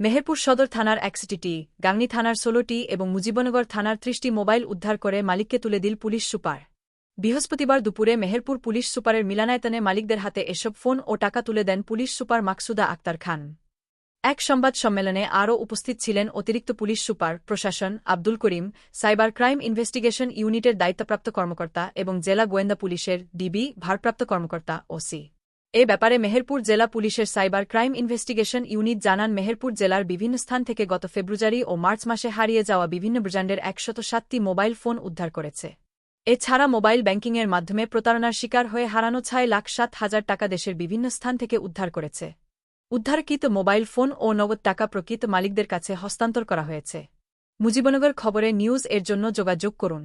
মেহেরপুর সদর থানার একষট্টিটি গাংনী থানার ষোলোটি এবং মুজিবনগর থানার ত্রিশটি মোবাইল উদ্ধার করে মালিককে তুলে দিল পুলিশ সুপার। বৃহস্পতিবার দুপুরে মেহেরপুর পুলিশ সুপারের মিলানায়তনে মালিকদের হাতে এসব ফোন ও টাকা তুলে দেন পুলিশ সুপার মাকসুদা আক্তার খান। এক সংবাদ সম্মেলনে আরও উপস্থিত ছিলেন অতিরিক্ত পুলিশ সুপার, প্রশাসন, Abdul Karim, cyber crime investigation ইউনিটের দায়িত্বপ্রাপ্ত কর্মকর্তা এবং জেলা গোয়েন্দা পুলিশের ডিবি, ভারপ্রাপ্ত কর্মকর্তা, ওসি। এ ব্যাপারে মেহেরপুর জেলা পুলিশের সাইবার ক্রাইম ইনভেস্টিগেশন ইউনিট জানান, মেহেরপুর জেলার বিভিন্ন স্থান থেকে গত ফেব্রুয়ারি ও মার্চ মাসে হারিয়ে যাওয়া বিভিন্ন ব্র্যান্ডের একশত সাতটি মোবাইল ফোন উদ্ধার করেছে। এছাড়া মোবাইল ব্যাংকিংয়ের মাধ্যমে প্রতারণার শিকার হয়ে হারানো ছয় লাখ সাত হাজার টাকা দেশের বিভিন্ন স্থান থেকে উদ্ধার করেছে। উদ্ধারকৃত মোবাইল ফোন ও নগদ টাকা প্রকৃত মালিকদের কাছে হস্তান্তর করা হয়েছে। মুজিবনগর খবরে নিউজ এর জন্য যোগাযোগ করুন।